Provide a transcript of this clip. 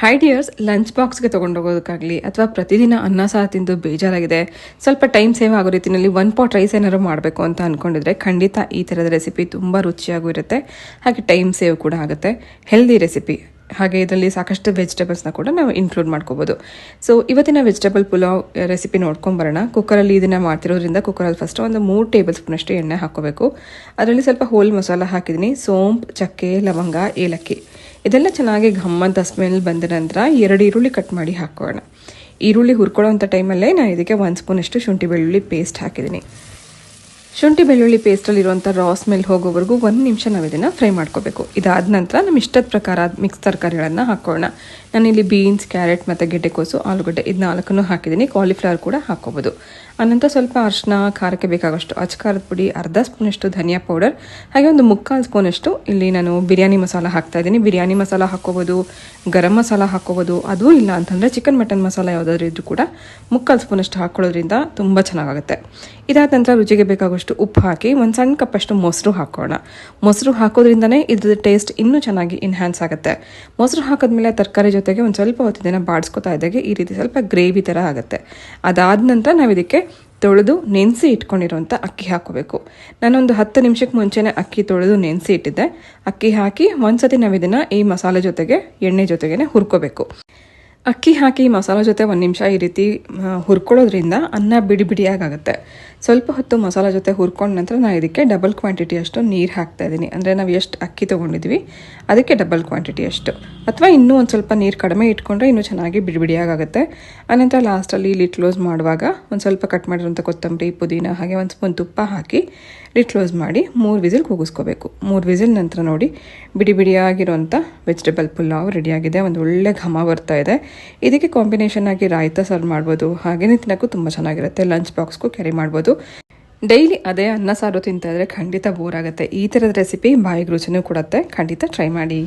High dears lunch ಬಾಕ್ಸ್ಗೆ ತೊಗೊಂಡೋಗೋದಕ್ಕಾಗಲಿ ಅಥವಾ ಪ್ರತಿದಿನ ಅನ್ನ ಸಹ ತಿಂದು ಬೇಜಾರಾಗಿದೆ. ಸ್ವಲ್ಪ ಟೈಮ್ ಸೇವ್ ಆಗೋ ರೀತಿಯಲ್ಲಿ ಒನ್ ಪಾಟ್ ರೈಸ್ ಏನಾದ್ರು ಮಾಡಬೇಕು ಅಂತ ಅಂದ್ಕೊಂಡಿದ್ರೆ ಖಂಡಿತ ಈ ಥರದ ರೆಸಿಪಿ ತುಂಬ ರುಚಿಯಾಗೂ ಇರುತ್ತೆ. ಹಾಗೆ ಟೈಮ್ ಸೇವ್ ಕೂಡ ಆಗುತ್ತೆ. ಹೆಲ್ದಿ ರೆಸಿಪಿ ಹಾಗೆ ಇದರಲ್ಲಿ ಸಾಕಷ್ಟು ವೆಜಿಟೇಬಲ್ಸ್ನ ಕೂಡ ನಾವು ಇನ್ಕ್ಲೂಡ್ ಮಾಡ್ಕೋಬೋದು. ಸೊ ಇವತ್ತಿನ ವೆಜಿಟೇಬಲ್ ಪುಲಾವ್ ರೆಸಿಪಿ ನೋಡ್ಕೊಂಬರೋಣ ಕುಕ್ಕರಲ್ಲಿ ಇದನ್ನು ಮಾಡ್ತಿರೋದ್ರಿಂದ ಕುಕ್ಕರಲ್ಲಿ ಫಸ್ಟ್ ಒಂದು ಮೂರು ಟೇಬಲ್ ಸ್ಪೂನಷ್ಟು ಎಣ್ಣೆ ಹಾಕೋಬೇಕು ಅದರಲ್ಲಿ ಸ್ವಲ್ಪ ಹೋಲ್ ಮಸಾಲ ಹಾಕಿದ್ದೀನಿ. ಸೋಂಪು, ಚಕ್ಕೆ, ಲವಂಗ, ಏಲಕ್ಕಿ. ಇದೆಲ್ಲ ಚೆನ್ನಾಗಿ ಘಮ್ಮಂತ ಸ್ಮೆಲ್ ಬಂದ ನಂತರ ಎರಡು ಈರುಳ್ಳಿ ಕಟ್ ಮಾಡಿ ಹಾಕೋಣ ಈರುಳ್ಳಿ ಹುರ್ಕೊಳ್ಳೋಂಥ ಟೈಮಲ್ಲೇ ನಾನು ಇದಕ್ಕೆ ಒಂದು ಸ್ಪೂನಷ್ಟು ಶುಂಠಿ ಬೆಳ್ಳುಳ್ಳಿ ಪೇಸ್ಟ್ ಹಾಕಿದ್ದೀನಿ. ಶುಂಠಿ ಬೆಳ್ಳುಳ್ಳಿ ಪೇಸ್ಟಲ್ಲಿರುವಂಥ ರಾ ಸ್ಮೆಲ್ ಹೋಗೋವರೆಗೂ ಒಂದು ನಿಮಿಷ ನಾವು ಇದನ್ನು ಫ್ರೈ ಮಾಡ್ಕೋಬೇಕು. ಇದಾದ ನಂತರ ನಮ್ಮ ಇಷ್ಟದ ಪ್ರಕಾರ ಮಿಕ್ಸ್ ತರಕಾರಿಗಳನ್ನು ಹಾಕೋಣ. ನಾನಿಲ್ಲಿ ಬೀನ್ಸ್ ಕ್ಯಾರೆಟ್ ಮತ್ತು ಗೆಡ್ಡೆಕೋಸು ಆಲೂಗಡ್ಡೆ ಇದು ನಾಲ್ಕನ್ನು ಹಾಕಿದ್ದೀನಿ ಕಾಲಿಫ್ಲವರ್ ಕೂಡ ಹಾಕೋಬೋದು ಅನಂತರ ಸ್ವಲ್ಪ ಅರಿಶಿನ ಖಾರಕ್ಕೆ ಬೇಕಾಗೋಷ್ಟು ಅಚ್ಕಾರದ ಪುಡಿ, ಅರ್ಧ ಸ್ಪೂನಷ್ಟು ಧನಿಯಾ ಪೌಡರ್, ಹಾಗೆ ಒಂದು ಮುಕ್ಕಾಲು ಸ್ಪೂನಷ್ಟು ಇಲ್ಲಿ ನಾನು ಬಿರಿಯಾನಿ ಮಸಾಲ ಹಾಕ್ತಾ ಇದ್ದೀನಿ ಬಿರಿಯಾನಿ ಮಸಾಲ ಹಾಕೋಬೋದು ಗರಂ ಮಸಾಲ ಹಾಕೋಬೋದು ಅದೂ ಇಲ್ಲ ಅಂತಂದರೆ ಚಿಕನ್ ಮಟನ್ ಮಸಾಲ ಯಾವುದಾದ್ರೂ ಇದ್ರೂ ಕೂಡ ಮುಕ್ಕಾಲು ಸ್ಪೂನಷ್ಟು ಹಾಕೊಳ್ಳೋದ್ರಿಂದ ತುಂಬ ಚೆನ್ನಾಗಾಗುತ್ತೆ. ಇದಾದ ನಂತರ ರುಚಿಗೆ ಬೇಕಾಗುವಷ್ಟು ಉಪ್ಪು ಹಾಕಿ, ಒಂದು ಸಣ್ಣ ಕಪ್ಪಷ್ಟು ಮೊಸರು ಹಾಕೋಣ. ಮೊಸರು ಹಾಕೋದ್ರಿಂದನೇ ಇದ್ರದ್ದು ಟೇಸ್ಟ್ ಇನ್ನೂ ಚೆನ್ನಾಗಿ ಇನ್ಹ್ಯಾನ್ಸ್ ಆಗುತ್ತೆ. ಮೊಸರು ಹಾಕಿದ್ಮೇಲೆ ತರಕಾರಿ ಜೊತೆಗೆ ಒಂದು ಸ್ವಲ್ಪ ಹೊತ್ತಿನ ಬಾಡಿಸ್ಕೊತಾ ಇದ್ದಾಗೆ, ಈ ರೀತಿ ಸ್ವಲ್ಪ ಗ್ರೇವಿ ಥರ ಆಗುತ್ತೆ. ಅದಾದ ನಂತರ ನಾವು ಇದಕ್ಕೆ ತೊಳೆದು ನೆನೆಸಿ ಇಟ್ಕೊಂಡಿರೋಂಥ ಅಕ್ಕಿ ಹಾಕೋಬೇಕು. ನಾನೊಂದು ಹತ್ತು ನಿಮಿಷಕ್ಕೆ ಮುಂಚೆನೇ ಅಕ್ಕಿ ತೊಳೆದು ನೆನೆಸಿ ಇಟ್ಟಿದ್ದೆ. ಅಕ್ಕಿ ಹಾಕಿ ಒಂದ್ಸತಿ ನಾವು ಇದನ್ನು ಈ ಮಸಾಲೆ ಜೊತೆಗೆ, ಎಣ್ಣೆ ಜೊತೆಗೇ ಹುರ್ಕೋಬೇಕು. ಅಕ್ಕಿ ಹಾಕಿ ಮಸಾಲ ಜೊತೆ ಒಂದು ನಿಮಿಷ ಈ ರೀತಿ ಹುರ್ಕೊಳ್ಳೋದ್ರಿಂದ ಅನ್ನ ಬಿಡಿ ಬಿಡಿಯಾಗುತ್ತೆ ಸ್ವಲ್ಪ ಹೊತ್ತು ಮಸಾಲ ಜೊತೆ ಹುರ್ಕೊಂಡ ನಂತರ ನಾನು ಇದಕ್ಕೆ ಡಬಲ್ ಕ್ವಾಂಟಿಟಿ ಅಷ್ಟು ನೀರು ಹಾಕ್ತಾ ಇದ್ದೀನಿ ಅಂದರೆ ನಾವು ಎಷ್ಟು ಅಕ್ಕಿ ತೊಗೊಂಡಿದ್ವಿ, ಅದಕ್ಕೆ ಡಬಲ್ ಕ್ವಾಂಟಿಟಿ ಅಷ್ಟು. ಅಥವಾ ಇನ್ನೂ ಒಂದು ಸ್ವಲ್ಪ ನೀರು ಕಡಿಮೆ ಇಟ್ಕೊಂಡ್ರೆ ಇನ್ನೂ ಚೆನ್ನಾಗಿ ಬಿಡಿ ಬಿಡಿಯಾಗುತ್ತೆ ಆನಂತರ ಲಾಸ್ಟಲ್ಲಿ ಇಲ್ಲಿ ಕ್ಲೋಸ್ ಮಾಡುವಾಗ ಒಂದು ಸ್ವಲ್ಪ ಕಟ್ ಮಾಡಿರೋಂಥ ಕೊತ್ತಂಬರಿ, ಪುದೀನ ಹಾಗೆ ಒಂದು ಸ್ಪೂನ್ ತುಪ್ಪ ಹಾಕಿ ಲಿಟ್ ಕ್ಲೋಸ್ ಮಾಡಿ ಮೂರು ವಿಸಿಲ್ ಕೂಗಿಸ್ಕೋಬೇಕು. ಮೂರು ವಿಸಿಲ್ ನಂತರ ನೋಡಿ ಬಿಡಿ ಬಿಡಿಯಾಗಿರೋಂಥ ವೆಜಿಟೇಬಲ್ ಪುಲಾವ್ ರೆಡಿಯಾಗಿದೆ. ಒಂದು ಒಳ್ಳೆ ಘಮ ಬರ್ತಾ ಇದೆ. ಇದಕ್ಕೆ ಕಾಂಬಿನೇಷನ್ ಆಗಿ ರಾಯ್ತ ಸರ್ವ್ ಮಾಡ್ಬೋದು. ಹಾಗೆಯೇ ತಿನ್ನೋಕ್ಕೂ ತುಂಬ ಚೆನ್ನಾಗಿರುತ್ತೆ. ಲಂಚ್ ಬಾಕ್ಸ್ಗೂ ಕ್ಯಾರಿ ಮಾಡ್ಬೋದು. ಡೈಲಿ ಅದೇ ಅನ್ನ ಸಾರು ತಿಂತಾ ಇದ್ರೆ ಖಂಡಿತ ಬೋರ್ ಆಗುತ್ತೆ. ಈ ಥರದ ರೆಸಿಪಿ ಬಾಯಿಗೆ ರುಚಿನೂ ಕೊಡುತ್ತೆ. ಖಂಡಿತ ಟ್ರೈ ಮಾಡಿ.